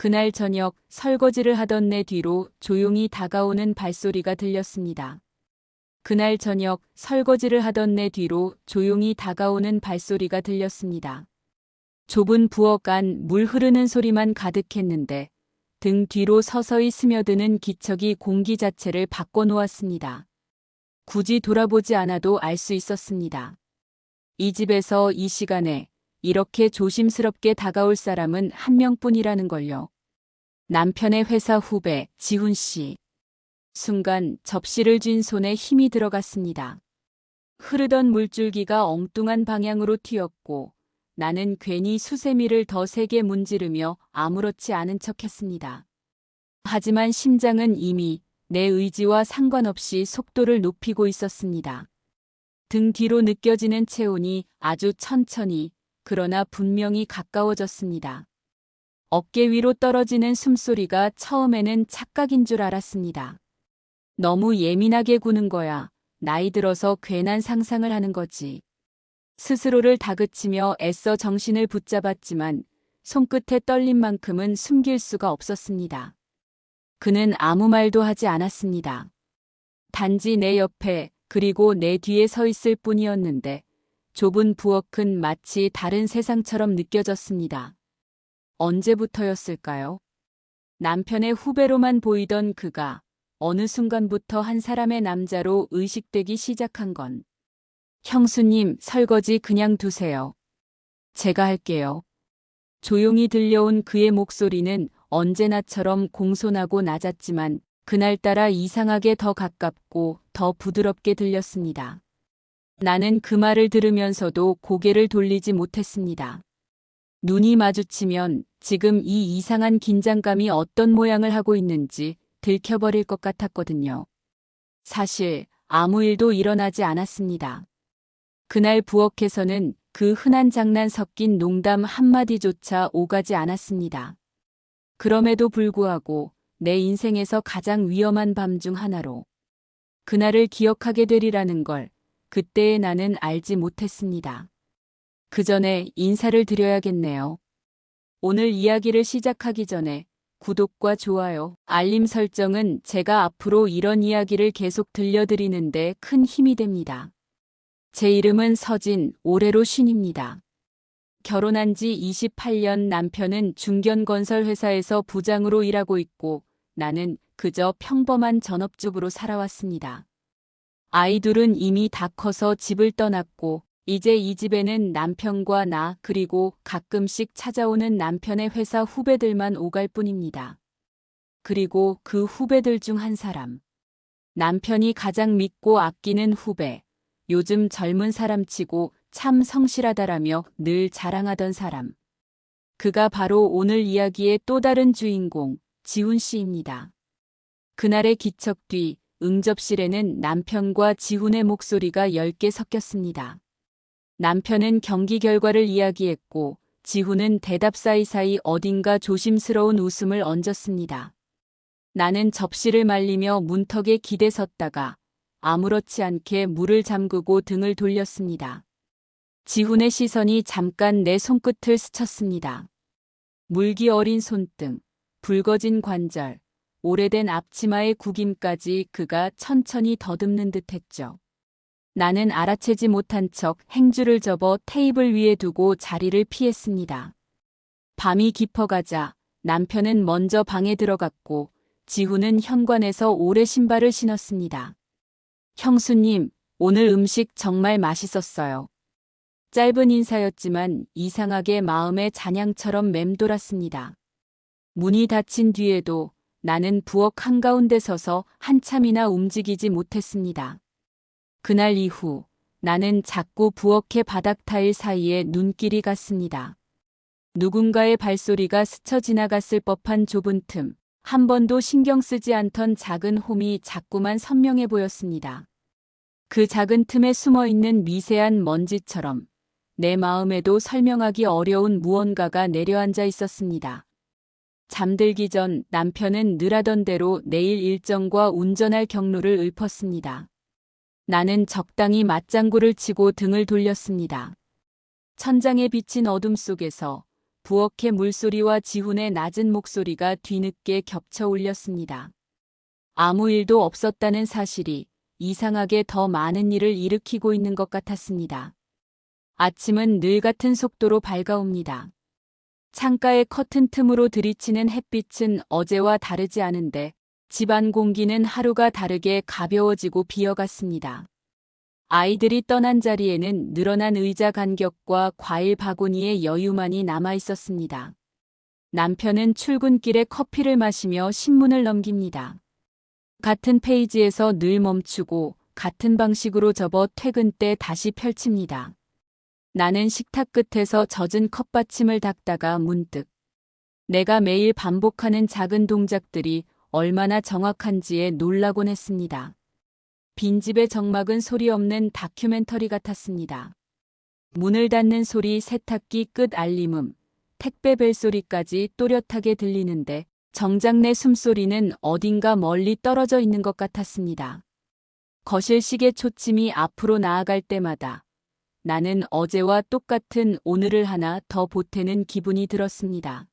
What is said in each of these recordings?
그날 저녁 설거지를 하던 내 뒤로 조용히 다가오는 발소리가 들렸습니다. 그날 저녁 설거지를 하던 내 뒤로 조용히 다가오는 발소리가 들렸습니다. 좁은 부엌 안 물 흐르는 소리만 가득했는데 등 뒤로 서서히 스며드는 기척이 공기 자체를 바꿔놓았습니다. 굳이 돌아보지 않아도 알 수 있었습니다. 이 집에서 이 시간에 이렇게 조심스럽게 다가올 사람은 한 명뿐이라는 걸요. 남편의 회사 후배 지훈 씨. 순간 접시를 쥔 손에 힘이 들어갔습니다. 흐르던 물줄기가 엉뚱한 방향으로 튀었고 나는 괜히 수세미를 더 세게 문지르며 아무렇지 않은 척했습니다. 하지만 심장은 이미 내 의지와 상관없이 속도를 높이고 있었습니다. 등 뒤로 느껴지는 체온이 아주 천천히 그러나 분명히 가까워졌습니다. 어깨 위로 떨어지는 숨소리가 처음에는 착각인 줄 알았습니다. 너무 예민하게 구는 거야. 나이 들어서 괜한 상상을 하는 거지. 스스로를 다그치며 애써 정신을 붙잡았지만 손끝에 떨림만큼은 숨길 수가 없었습니다. 그는 아무 말도 하지 않았습니다. 단지 내 옆에 그리고 내 뒤에 서 있을 뿐이었는데 좁은 부엌은 마치 다른 세상처럼 느껴졌습니다. 언제부터였을까요? 남편의 후배로만 보이던 그가 어느 순간부터 한 사람의 남자로 의식되기 시작한 건 형수님 설거지 그냥 두세요. 제가 할게요. 조용히 들려온 그의 목소리는 언제나처럼 공손하고 낮았지만 그날따라 이상하게 더 가깝고 더 부드럽게 들렸습니다. 나는 그 말을 들으면서도 고개를 돌리지 못했습니다. 눈이 마주치면 지금 이 이상한 긴장감이 어떤 모양을 하고 있는지 들켜버릴 것 같았거든요. 사실 아무 일도 일어나지 않았습니다. 그날 부엌에서는 그 흔한 장난 섞인 농담 한마디조차 오가지 않았습니다. 그럼에도 불구하고 내 인생에서 가장 위험한 밤 중 하나로 그날을 기억하게 되리라는 걸 그때의 나는 알지 못했습니다. 그 전에 인사를 드려야겠네요. 오늘 이야기를 시작하기 전에 구독과 좋아요, 알림 설정은 제가 앞으로 이런 이야기를 계속 들려드리는데 큰 힘이 됩니다. 제 이름은 서진, 올해로 쉰입니다. 결혼한 지 28년 남편은 중견건설 회사에서 부장으로 일하고 있고 나는 그저 평범한 전업주부로 살아왔습니다. 아이들은 이미 다 커서 집을 떠났고 이제 이 집에는 남편과 나 그리고 가끔씩 찾아오는 남편의 회사 후배들만 오갈 뿐입니다. 그리고 그 후배들 중 한 사람. 남편이 가장 믿고 아끼는 후배. 요즘 젊은 사람치고 참 성실하다라며 늘 자랑하던 사람. 그가 바로 오늘 이야기의 또 다른 주인공, 지훈 씨입니다. 그날의 기척 뒤 응접실에는 남편과 지훈의 목소리가 엷게 섞였습니다. 남편은 경기 결과를 이야기했고 지훈은 대답 사이사이 어딘가 조심스러운 웃음을 얹었습니다. 나는 접시를 말리며 문턱에 기대 섰다가 아무렇지 않게 물을 잠그고 등을 돌렸습니다. 지훈의 시선이 잠깐 내 손끝을 스쳤습니다. 물기 어린 손등, 붉어진 관절, 오래된 앞치마의 구김까지 그가 천천히 더듬는 듯 했죠. 나는 알아채지 못한 척 행주를 접어 테이블 위에 두고 자리를 피했습니다. 밤이 깊어가자 남편은 먼저 방에 들어갔고 지훈은 현관에서 오래 신발을 신었습니다. 형수님, 오늘 음식 정말 맛있었어요. 짧은 인사였지만 이상하게 마음에 잔향처럼 맴돌았습니다. 문이 닫힌 뒤에도 나는 부엌 한가운데 서서 한참이나 움직이지 못했습니다. 그날 이후 나는 자꾸 부엌의 바닥 타일 사이에 눈길이 갔습니다. 누군가의 발소리가 스쳐 지나갔을 법한 좁은 틈, 한 번도 신경 쓰지 않던 작은 홈이 자꾸만 선명해 보였습니다. 그 작은 틈에 숨어 있는 미세한 먼지처럼 내 마음에도 설명하기 어려운 무언가가 내려앉아 있었습니다. 잠들기 전 남편은 늘 하던 대로 내일 일정과 운전할 경로를 읊었습니다. 나는 적당히 맞장구를 치고 등을 돌렸습니다. 천장에 비친 어둠 속에서 부엌의 물소리와 지훈의 낮은 목소리가 뒤늦게 겹쳐 울렸습니다. 아무 일도 없었다는 사실이 이상하게 더 많은 일을 일으키고 있는 것 같았습니다. 아침은 늘 같은 속도로 밝아옵니다. 창가의 커튼 틈으로 들이치는 햇빛은 어제와 다르지 않은데 집안 공기는 하루가 다르게 가벼워지고 비어갔습니다. 아이들이 떠난 자리에는 늘어난 의자 간격과 과일 바구니의 여유만이 남아 있었습니다. 남편은 출근길에 커피를 마시며 신문을 넘깁니다. 같은 페이지에서 늘 멈추고 같은 방식으로 접어 퇴근 때 다시 펼칩니다. 나는 식탁 끝에서 젖은 컵받침을 닦다가 문득 내가 매일 반복하는 작은 동작들이 얼마나 정확한지에 놀라곤 했습니다. 빈집의 정막은 소리 없는 다큐멘터리 같았습니다. 문을 닫는 소리, 세탁기 끝 알림음, 택배 벨소리까지 또렷하게 들리는데 정작 내 숨소리는 어딘가 멀리 떨어져 있는 것 같았습니다. 거실 시계 초침이 앞으로 나아갈 때마다 나는 어제와 똑같은 오늘을 하나 더 보태는 기분이 들었습니다.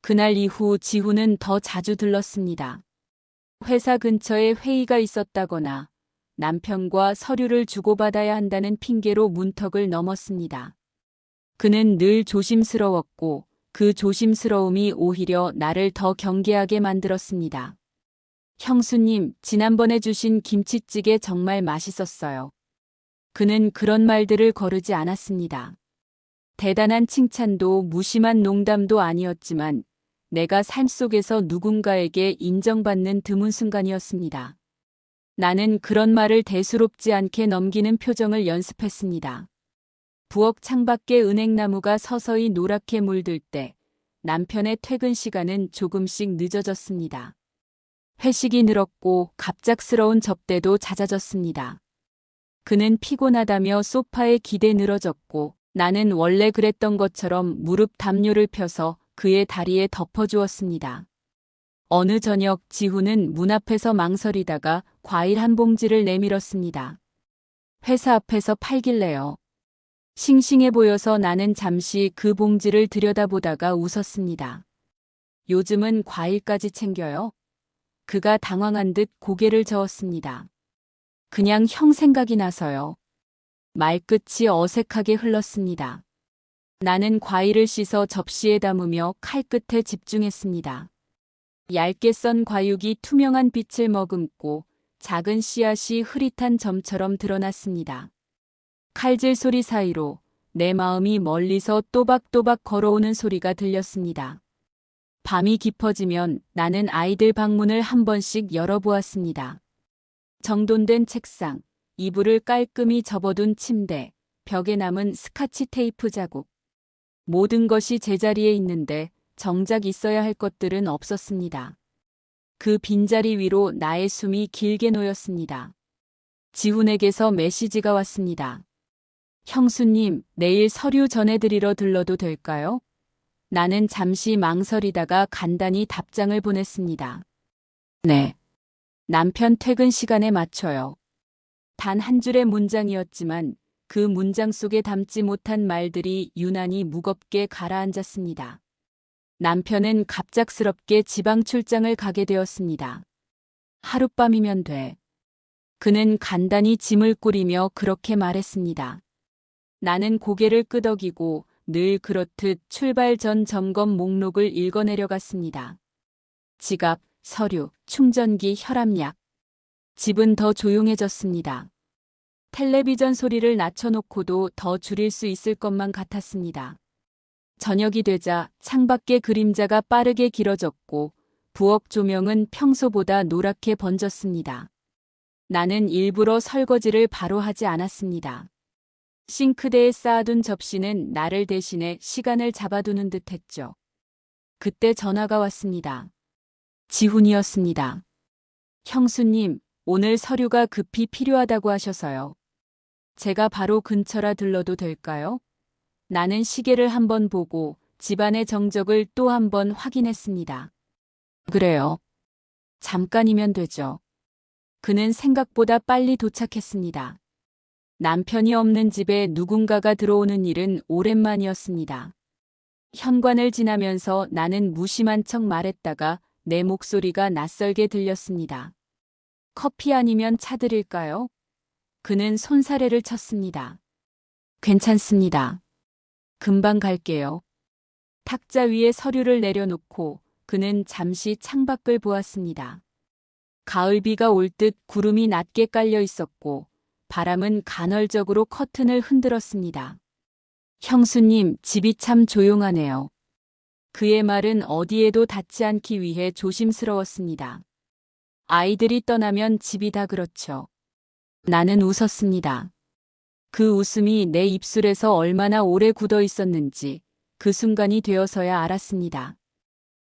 그날 이후 지훈은 더 자주 들렀습니다. 회사 근처에 회의가 있었다거나 남편과 서류를 주고받아야 한다는 핑계로 문턱을 넘었습니다. 그는 늘 조심스러웠고 그 조심스러움이 오히려 나를 더 경계하게 만들었습니다. 형수님, 지난번에 주신 김치찌개 정말 맛있었어요. 그는 그런 말들을 거르지 않았습니다. 대단한 칭찬도 무심한 농담도 아니었지만 내가 삶 속에서 누군가에게 인정받는 드문 순간이었습니다. 나는 그런 말을 대수롭지 않게 넘기는 표정을 연습했습니다. 부엌 창밖에 은행나무가 서서히 노랗게 물들 때 남편의 퇴근 시간은 조금씩 늦어졌습니다. 회식이 늘었고 갑작스러운 접대도 잦아졌습니다. 그는 피곤하다며 소파에 기대 늘어졌고 나는 원래 그랬던 것처럼 무릎 담요를 펴서 그의 다리에 덮어주었습니다. 어느 저녁 지훈은 문 앞에서 망설이다가 과일 한 봉지를 내밀었습니다. 회사 앞에서 팔길래요. 싱싱해 보여서 나는 잠시 그 봉지를 들여다보다가 웃었습니다. 요즘은 과일까지 챙겨요? 그가 당황한 듯 고개를 저었습니다. 그냥 형 생각이 나서요. 말끝이 어색하게 흘렀습니다. 나는 과일을 씻어 접시에 담으며 칼끝에 집중했습니다. 얇게 썬 과육이 투명한 빛을 머금고 작은 씨앗이 흐릿한 점처럼 드러났습니다. 칼질 소리 사이로 내 마음이 멀리서 또박또박 걸어오는 소리가 들렸습니다. 밤이 깊어지면 나는 아이들 방문을 한 번씩 열어보았습니다. 정돈된 책상, 이불을 깔끔히 접어둔 침대, 벽에 남은 스카치 테이프 자국. 모든 것이 제자리에 있는데 정작 있어야 할 것들은 없었습니다. 그 빈자리 위로 나의 숨이 길게 놓였습니다. 지훈에게서 메시지가 왔습니다. 형수님, 내일 서류 전해드리러 들러도 될까요? 나는 잠시 망설이다가 간단히 답장을 보냈습니다. 네. 남편 퇴근 시간에 맞춰요. 단 한 줄의 문장이었지만 그 문장 속에 담지 못한 말들이 유난히 무겁게 가라앉았습니다. 남편은 갑작스럽게 지방 출장을 가게 되었습니다. 하룻밤이면 돼. 그는 간단히 짐을 꾸리며 그렇게 말했습니다. 나는 고개를 끄덕이고 늘 그렇듯 출발 전 점검 목록을 읽어내려갔습니다. 지갑, 서류, 충전기, 혈압약. 집은 더 조용해졌습니다. 텔레비전 소리를 낮춰놓고도 더 줄일 수 있을 것만 같았습니다. 저녁이 되자 창밖의 그림자가 빠르게 길어졌고 부엌 조명은 평소보다 노랗게 번졌습니다. 나는 일부러 설거지를 바로 하지 않았습니다. 싱크대에 쌓아둔 접시는 나를 대신해 시간을 잡아두는 듯 했죠. 그때 전화가 왔습니다. 지훈이었습니다. 형수님, 오늘 서류가 급히 필요하다고 하셔서요. 제가 바로 근처라 들러도 될까요? 나는 시계를 한번 보고 집안의 정적을 또 한번 확인했습니다. 그래요. 잠깐이면 되죠. 그는 생각보다 빨리 도착했습니다. 남편이 없는 집에 누군가가 들어오는 일은 오랜만이었습니다. 현관을 지나면서 나는 무심한 척 말했다가 내 목소리가 낯설게 들렸습니다. 커피 아니면 차 드릴까요? 그는 손사래를 쳤습니다. 괜찮습니다. 금방 갈게요. 탁자 위에 서류를 내려놓고 그는 잠시 창밖을 보았습니다. 가을비가 올 듯 구름이 낮게 깔려 있었고 바람은 간헐적으로 커튼을 흔들었습니다. 형수님, 집이 참 조용하네요. 그의 말은 어디에도 닿지 않기 위해 조심스러웠습니다. 아이들이 떠나면 집이 다 그렇죠. 나는 웃었습니다. 그 웃음이 내 입술에서 얼마나 오래 굳어 있었는지 그 순간이 되어서야 알았습니다.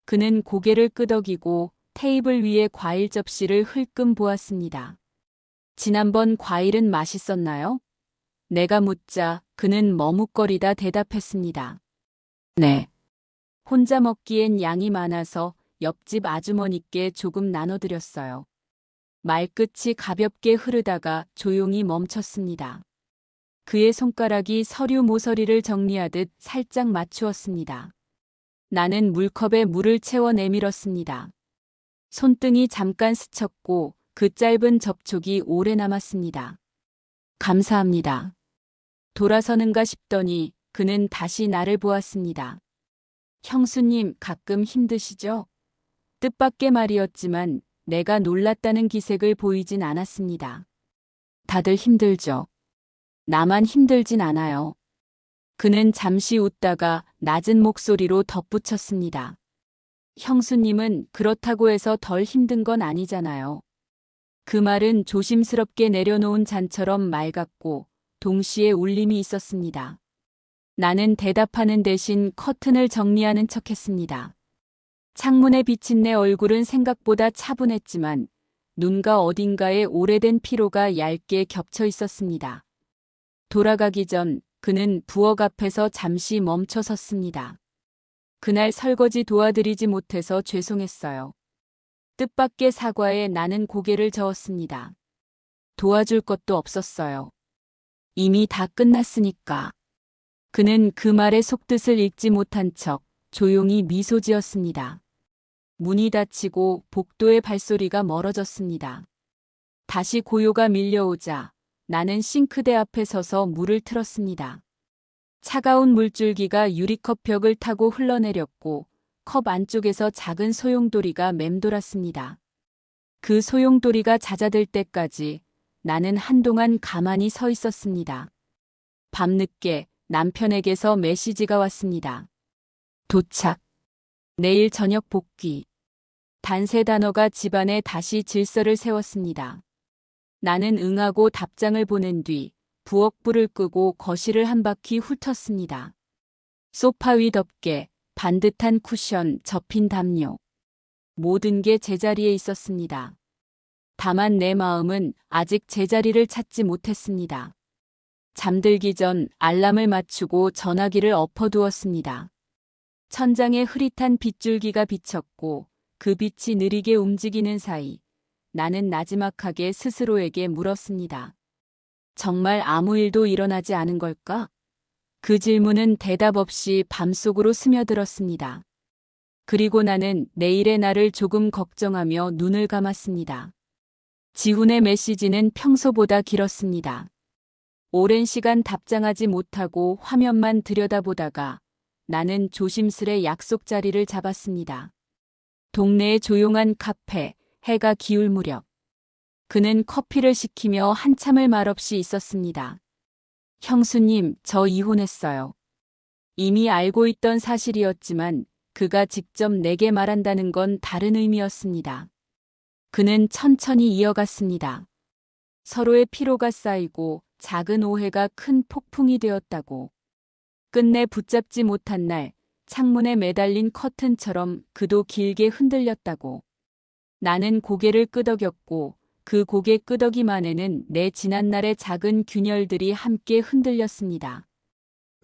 그는 고개를 끄덕이고 테이블 위에 과일 접시를 흘끔 보았습니다. 지난번 과일은 맛있었나요? 내가 묻자 그는 머뭇거리다 대답했습니다. 네. 혼자 먹기엔 양이 많아서 옆집 아주머니께 조금 나눠드렸어요. 말끝이 가볍게 흐르다가 조용히 멈췄습니다. 그의 손가락이 서류 모서리를 정리하듯 살짝 맞추었습니다. 나는 물컵에 물을 채워 내밀었습니다. 손등이 잠깐 스쳤고 그 짧은 접촉이 오래 남았습니다. 감사합니다. 돌아서는가 싶더니 그는 다시 나를 보았습니다. 형수님 가끔 힘드시죠? 뜻밖의 말이었지만 내가 놀랐다는 기색을 보이진 않았습니다. 다들 힘들죠. 나만 힘들진 않아요. 그는 잠시 웃다가 낮은 목소리로 덧붙였습니다. 형수님은 그렇다고 해서 덜 힘든 건 아니잖아요. 그 말은 조심스럽게 내려놓은 잔처럼 맑았고 동시에 울림이 있었습니다. 나는 대답하는 대신 커튼을 정리하는 척 했습니다. 창문에 비친 내 얼굴은 생각보다 차분했지만 눈과 어딘가에 오래된 피로가 얇게 겹쳐 있었습니다. 돌아가기 전 그는 부엌 앞에서 잠시 멈춰 섰습니다. 그날 설거지 도와드리지 못해서 죄송했어요. 뜻밖의 사과에 나는 고개를 저었습니다. 도와줄 것도 없었어요. 이미 다 끝났으니까. 그는 그 말의 속뜻을 읽지 못한 척 조용히 미소 지었습니다. 문이 닫히고 복도의 발소리가 멀어졌습니다. 다시 고요가 밀려오자 나는 싱크대 앞에 서서 물을 틀었습니다. 차가운 물줄기가 유리컵 벽을 타고 흘러내렸고 컵 안쪽에서 작은 소용돌이가 맴돌았습니다. 그 소용돌이가 잦아들 때까지 나는 한동안 가만히 서 있었습니다. 밤늦게 남편에게서 메시지가 왔습니다. 도착. 내일 저녁 복귀. 단세 단어가 집안에 다시 질서를 세웠습니다. 나는 응하고 답장을 보낸 뒤 부엌 불을 끄고 거실을 한 바퀴 훑었습니다. 소파 위 덮개, 반듯한 쿠션, 접힌 담요. 모든 게 제자리에 있었습니다. 다만 내 마음은 아직 제자리를 찾지 못했습니다. 잠들기 전 알람을 맞추고 전화기를 엎어두었습니다. 천장에 흐릿한 빗줄기가 비쳤고 그 빛이 느리게 움직이는 사이 나는 나지막하게 스스로에게 물었습니다. 정말 아무 일도 일어나지 않은 걸까? 그 질문은 대답 없이 밤속으로 스며들었습니다. 그리고 나는 내일의 나를 조금 걱정하며 눈을 감았습니다. 지훈의 메시지는 평소보다 길었습니다. 오랜 시간 답장하지 못하고 화면만 들여다보다가 나는 조심스레 약속 자리를 잡았습니다. 동네의 조용한 카페, 해가 기울 무렵. 그는 커피를 시키며 한참을 말없이 있었습니다. 형수님, 저 이혼했어요. 이미 알고 있던 사실이었지만 그가 직접 내게 말한다는 건 다른 의미였습니다. 그는 천천히 이어갔습니다. 서로의 피로가 쌓이고 작은 오해가 큰 폭풍이 되었다고. 끝내 붙잡지 못한 날 창문에 매달린 커튼처럼 그도 길게 흔들렸다고. 나는 고개를 끄덕였고 그 고개 끄덕이만에는 내 지난날의 작은 균열들이 함께 흔들렸습니다.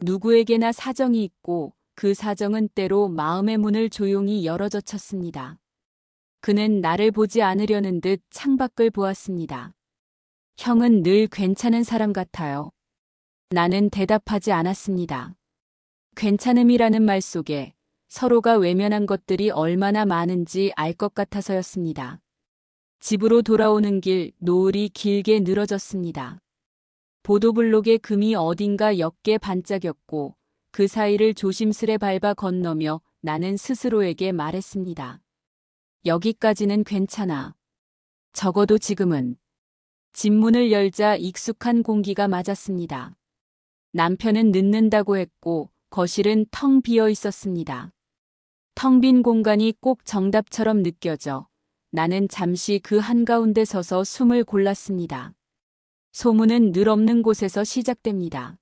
누구에게나 사정이 있고 그 사정은 때로 마음의 문을 조용히 열어젖혔습니다. 그는 나를 보지 않으려는 듯 창밖을 보았습니다. 형은 늘 괜찮은 사람 같아요. 나는 대답하지 않았습니다. 괜찮음이라는 말 속에 서로가 외면한 것들이 얼마나 많은지 알 것 같아서였습니다. 집으로 돌아오는 길 노을이 길게 늘어졌습니다. 보도블록의 금이 어딘가 옅게 반짝였고 그 사이를 조심스레 밟아 건너며 나는 스스로에게 말했습니다. 여기까지는 괜찮아. 적어도 지금은. 집 문을 열자 익숙한 공기가 맞았습니다. 남편은 늦는다고 했고 거실은 텅 비어 있었습니다. 텅 빈 공간이 꼭 정답처럼 느껴져 나는 잠시 그 한가운데 서서 숨을 골랐습니다. 소문은 늘 없는 곳에서 시작됩니다.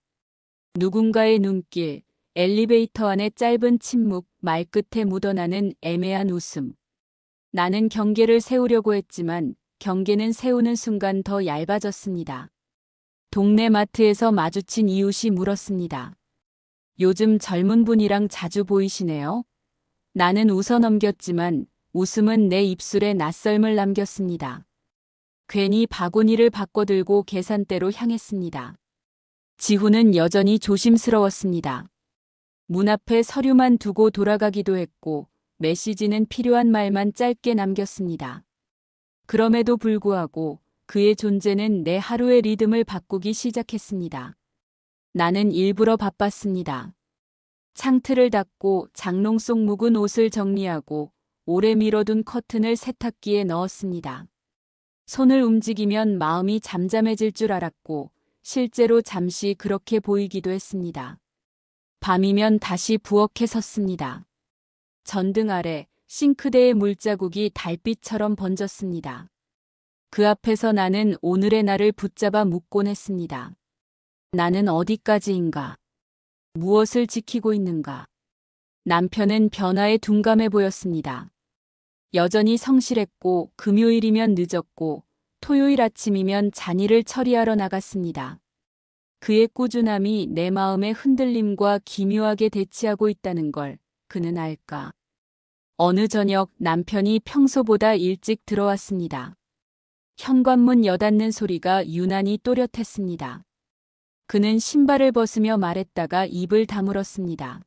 누군가의 눈길, 엘리베이터 안의 짧은 침묵, 말끝에 묻어나는 애매한 웃음. 나는 경계를 세우려고 했지만 경계는 세우는 순간 더 얇아졌습니다. 동네 마트에서 마주친 이웃이 물었습니다. 요즘 젊은 분이랑 자주 보이시네요? 나는 웃어 넘겼지만 웃음은 내 입술에 낯설음을 남겼습니다. 괜히 바구니를 바꿔들고 계산대로 향했습니다. 지훈은 여전히 조심스러웠습니다. 문 앞에 서류만 두고 돌아가기도 했고 메시지는 필요한 말만 짧게 남겼습니다. 그럼에도 불구하고 그의 존재는 내 하루의 리듬을 바꾸기 시작했습니다. 나는 일부러 바빴습니다. 창틀을 닫고 장롱 속 묵은 옷을 정리하고 오래 밀어둔 커튼을 세탁기에 넣었습니다. 손을 움직이면 마음이 잠잠해질 줄 알았고 실제로 잠시 그렇게 보이기도 했습니다. 밤이면 다시 부엌에 섰습니다. 전등 아래 싱크대의 물자국이 달빛처럼 번졌습니다. 그 앞에서 나는 오늘의 나를 붙잡아 묻곤 했습니다. 나는 어디까지인가? 무엇을 지키고 있는가? 남편은 변화에 둔감해 보였습니다. 여전히 성실했고 금요일이면 늦었고 토요일 아침이면 잔일을 처리하러 나갔습니다. 그의 꾸준함이 내 마음의 흔들림과 기묘하게 대치하고 있다는 걸 그는 알까? 어느 저녁 남편이 평소보다 일찍 들어왔습니다. 현관문 여닫는 소리가 유난히 또렷했습니다. 그는 신발을 벗으며 말했다가 입을 다물었습니다.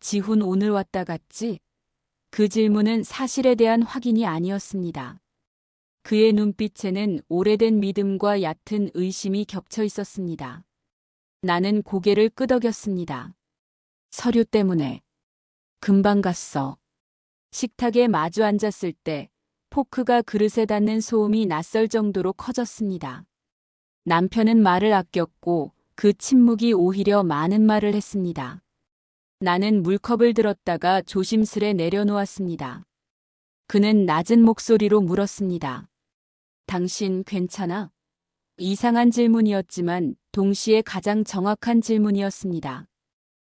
지훈 오늘 왔다 갔지? 그 질문은 사실에 대한 확인이 아니었습니다. 그의 눈빛에는 오래된 믿음과 얕은 의심이 겹쳐 있었습니다. 나는 고개를 끄덕였습니다. 서류 때문에. 금방 갔어. 식탁에 마주 앉았을 때 포크가 그릇에 닿는 소음이 낯설 정도로 커졌습니다. 남편은 말을 아꼈고 그 침묵이 오히려 많은 말을 했습니다. 나는 물컵을 들었다가 조심스레 내려놓았습니다. 그는 낮은 목소리로 물었습니다. 당신 괜찮아? 이상한 질문이었지만 동시에 가장 정확한 질문이었습니다.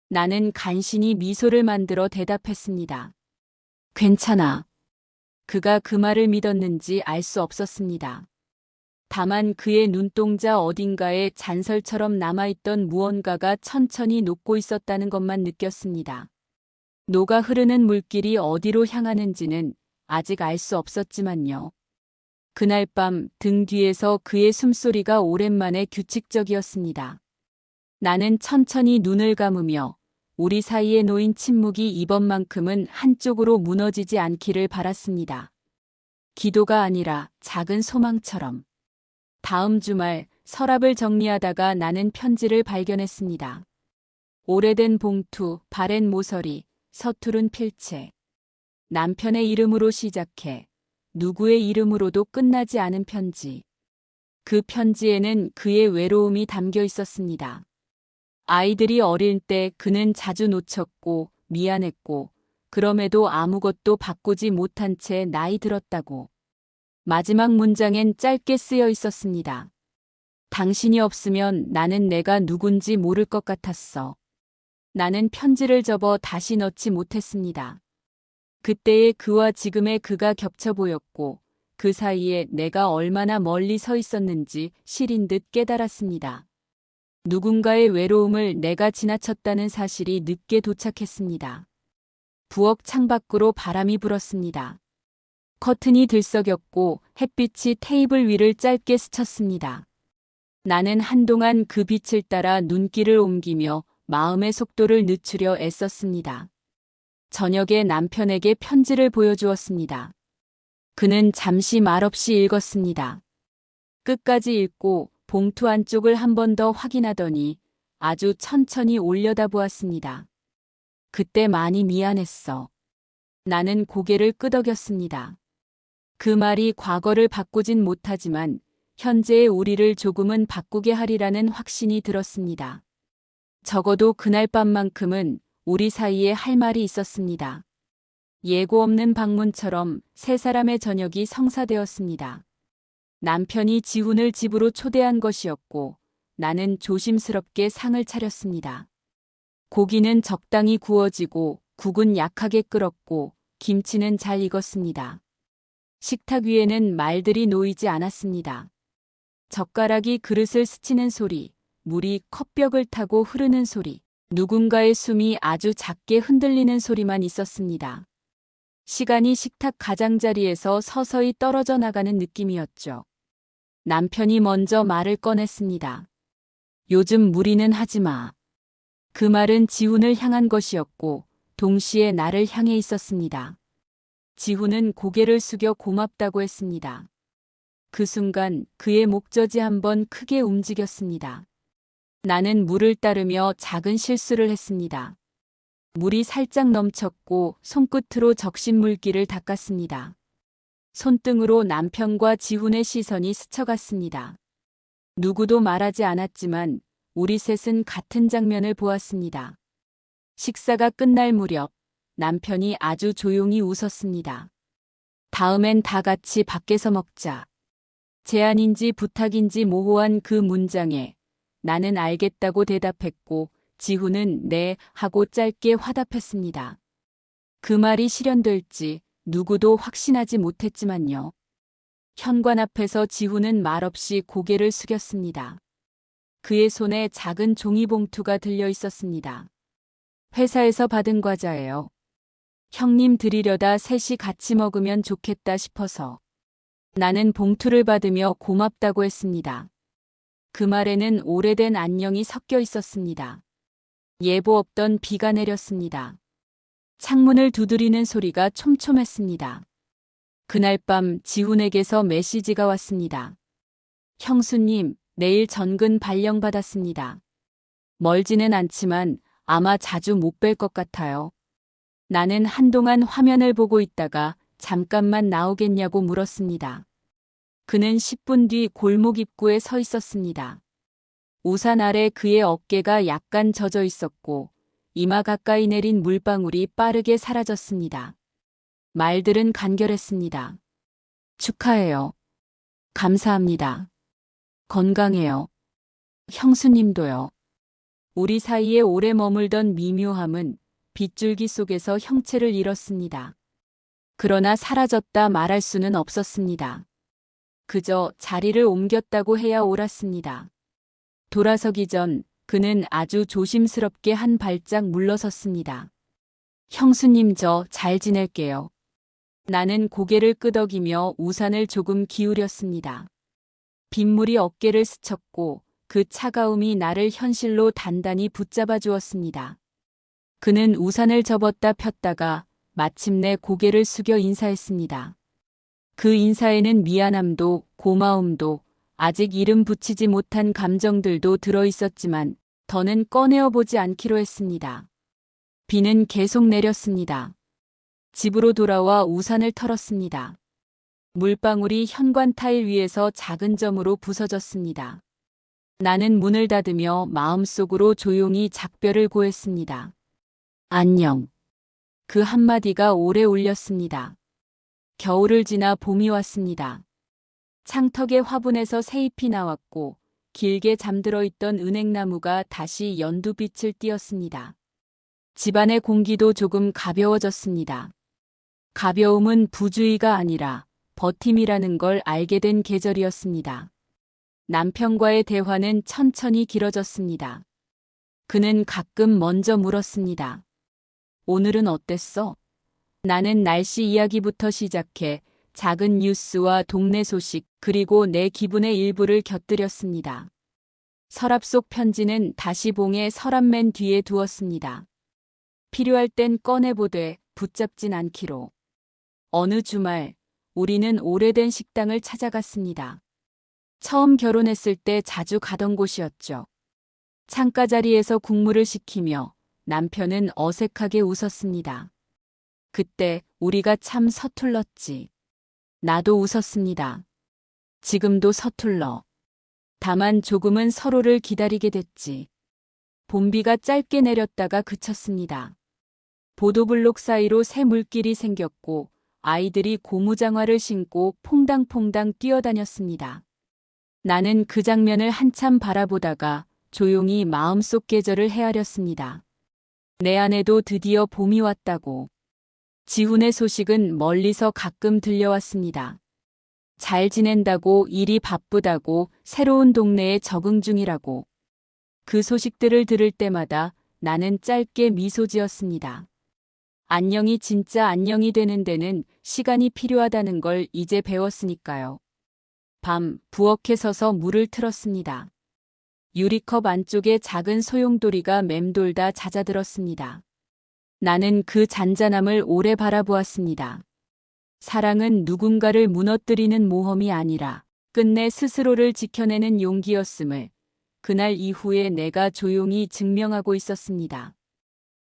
나는 간신히 미소를 만들어 대답했습니다. 괜찮아. 그가 그 말을 믿었는지 알 수 없었습니다. 다만 그의 눈동자 어딘가에 잔설처럼 남아있던 무언가가 천천히 녹고 있었다는 것만 느꼈습니다. 녹아 흐르는 물길이 어디로 향하는지는 아직 알 수 없었지만요. 그날 밤 등 뒤에서 그의 숨소리가 오랜만에 규칙적이었습니다. 나는 천천히 눈을 감으며 우리 사이에 놓인 침묵이 이번만큼은 한쪽으로 무너지지 않기를 바랐습니다. 기도가 아니라 작은 소망처럼. 다음 주말 서랍을 정리하다가 나는 편지를 발견했습니다. 오래된 봉투, 바랜 모서리, 서투른 필체. 남편의 이름으로 시작해 누구의 이름으로도 끝나지 않은 편지. 그 편지에는 그의 외로움이 담겨 있었습니다. 아이들이 어릴 때 그는 자주 놓쳤고 미안했고 그럼에도 아무것도 바꾸지 못한 채 나이 들었다고. 마지막 문장엔 짧게 쓰여 있었습니다. 당신이 없으면 나는 내가 누군지 모를 것 같았어. 나는 편지를 접어 다시 넣지 못했습니다. 그때의 그와 지금의 그가 겹쳐 보였고 그 사이에 내가 얼마나 멀리 서 있었는지 시린 듯 깨달았습니다. 누군가의 외로움을 내가 지나쳤다는 사실이 늦게 도착했습니다. 부엌 창밖으로 바람이 불었습니다. 커튼이 들썩였고 햇빛이 테이블 위를 짧게 스쳤습니다. 나는 한동안 그 빛을 따라 눈길을 옮기며 마음의 속도를 늦추려 애썼습니다. 저녁에 남편에게 편지를 보여주었습니다. 그는 잠시 말없이 읽었습니다. 끝까지 읽고 봉투 안쪽을 한 번 더 확인하더니 아주 천천히 올려다 보았습니다. 그때 많이 미안했어. 나는 고개를 끄덕였습니다. 그 말이 과거를 바꾸진 못하지만 현재의 우리를 조금은 바꾸게 하리라는 확신이 들었습니다. 적어도 그날 밤만큼은 우리 사이에 할 말이 있었습니다. 예고 없는 방문처럼 세 사람의 저녁이 성사되었습니다. 남편이 지훈을 집으로 초대한 것이었고 나는 조심스럽게 상을 차렸습니다. 고기는 적당히 구워지고 국은 약하게 끓었고 김치는 잘 익었습니다. 식탁 위에는 말들이 놓이지 않았습니다. 젓가락이 그릇을 스치는 소리, 물이 컵벽을 타고 흐르는 소리, 누군가의 숨이 아주 작게 흔들리는 소리만 있었습니다. 시간이 식탁 가장자리에서 서서히 떨어져 나가는 느낌이었죠. 남편이 먼저 말을 꺼냈습니다. 요즘 무리는 하지 마. 그 말은 지훈을 향한 것이었고, 동시에 나를 향해 있었습니다. 지훈은 고개를 숙여 고맙다고 했습니다. 그 순간 그의 목젖이 한번 크게 움직였습니다. 나는 물을 따르며 작은 실수를 했습니다. 물이 살짝 넘쳤고 손끝으로 적신 물기를 닦았습니다. 손등으로 남편과 지훈의 시선이 스쳐갔습니다. 누구도 말하지 않았지만 우리 셋은 같은 장면을 보았습니다. 식사가 끝날 무렵 남편이 아주 조용히 웃었습니다. 다음엔 다 같이 밖에서 먹자. 제안인지 부탁인지 모호한 그 문장에 나는 알겠다고 대답했고 지훈은 네 하고 짧게 화답했습니다. 그 말이 실현될지 누구도 확신하지 못했지만요. 현관 앞에서 지훈은 말없이 고개를 숙였습니다. 그의 손에 작은 종이봉투가 들려 있었습니다. 회사에서 받은 과자예요. 형님 드리려다 셋이 같이 먹으면 좋겠다 싶어서. 나는 봉투를 받으며 고맙다고 했습니다. 그 말에는 오래된 안녕이 섞여 있었습니다. 예보 없던 비가 내렸습니다. 창문을 두드리는 소리가 촘촘했습니다. 그날 밤 지훈에게서 메시지가 왔습니다. 형수님, 내일 전근 발령받았습니다. 멀지는 않지만 아마 자주 못 뵐 것 같아요. 나는 한동안 화면을 보고 있다가 잠깐만 나오겠냐고 물었습니다. 그는 10분 뒤 골목 입구에 서 있었습니다. 우산 아래 그의 어깨가 약간 젖어 있었고 이마 가까이 내린 물방울이 빠르게 사라졌습니다. 말들은 간결했습니다. 축하해요. 감사합니다. 건강해요. 형수님도요. 우리 사이에 오래 머물던 미묘함은 빗줄기 속에서 형체를 잃었습니다. 그러나 사라졌다 말할 수는 없었습니다. 그저 자리를 옮겼다고 해야 옳았습니다. 돌아서기 전 그는 아주 조심스럽게 한 발짝 물러섰습니다. 형수님 저 잘 지낼게요. 나는 고개를 끄덕이며 우산을 조금 기울였습니다. 빗물이 어깨를 스쳤고 그 차가움이 나를 현실로 단단히 붙잡아 주었습니다. 그는 우산을 접었다 폈다가 마침내 고개를 숙여 인사했습니다. 그 인사에는 미안함도 고마움도 아직 이름 붙이지 못한 감정들도 들어 있었지만 더는 꺼내어 보지 않기로 했습니다. 비는 계속 내렸습니다. 집으로 돌아와 우산을 털었습니다. 물방울이 현관 타일 위에서 작은 점으로 부서졌습니다. 나는 문을 닫으며 마음속으로 조용히 작별을 고했습니다. 안녕. 그 한마디가 오래 울렸습니다. 겨울을 지나 봄이 왔습니다. 창턱의 화분에서 새잎이 나왔고 길게 잠들어 있던 은행나무가 다시 연두빛을 띄었습니다. 집안의 공기도 조금 가벼워졌습니다. 가벼움은 부주의가 아니라 버팀이라는 걸 알게 된 계절이었습니다. 남편과의 대화는 천천히 길어졌습니다. 그는 가끔 먼저 물었습니다. 오늘은 어땠어? 나는 날씨 이야기부터 시작해 작은 뉴스와 동네 소식 그리고 내 기분의 일부를 곁들였습니다. 서랍 속 편지는 다시 봉에 서랍맨 뒤에 두었습니다. 필요할 땐 꺼내보되 붙잡진 않기로. 어느 주말 우리는 오래된 식당을 찾아갔습니다. 처음 결혼했을 때 자주 가던 곳이었죠. 창가 자리에서 국물을 시키며 남편은 어색하게 웃었습니다. 그때 우리가 참 서툴렀지. 나도 웃었습니다. 지금도 서툴러. 다만 조금은 서로를 기다리게 됐지. 봄비가 짧게 내렸다가 그쳤습니다. 보도블록 사이로 새 물길이 생겼고 아이들이 고무장화를 신고 퐁당퐁당 뛰어다녔습니다. 나는 그 장면을 한참 바라보다가 조용히 마음속 계절을 헤아렸습니다. 내 안에도 드디어 봄이 왔다고. 지훈의 소식은 멀리서 가끔 들려왔습니다. 잘 지낸다고 일이 바쁘다고 새로운 동네에 적응 중이라고. 그 소식들을 들을 때마다 나는 짧게 미소 지었습니다. 안녕이 진짜 안녕이 되는 데는 시간이 필요하다는 걸 이제 배웠으니까요. 밤 부엌에 서서 물을 틀었습니다. 유리컵 안쪽에 작은 소용돌이가 맴돌다 잦아들었습니다. 나는 그 잔잔함을 오래 바라보았습니다. 사랑은 누군가를 무너뜨리는 모험이 아니라 끝내 스스로를 지켜내는 용기였음을 그날 이후에 내가 조용히 증명하고 있었습니다.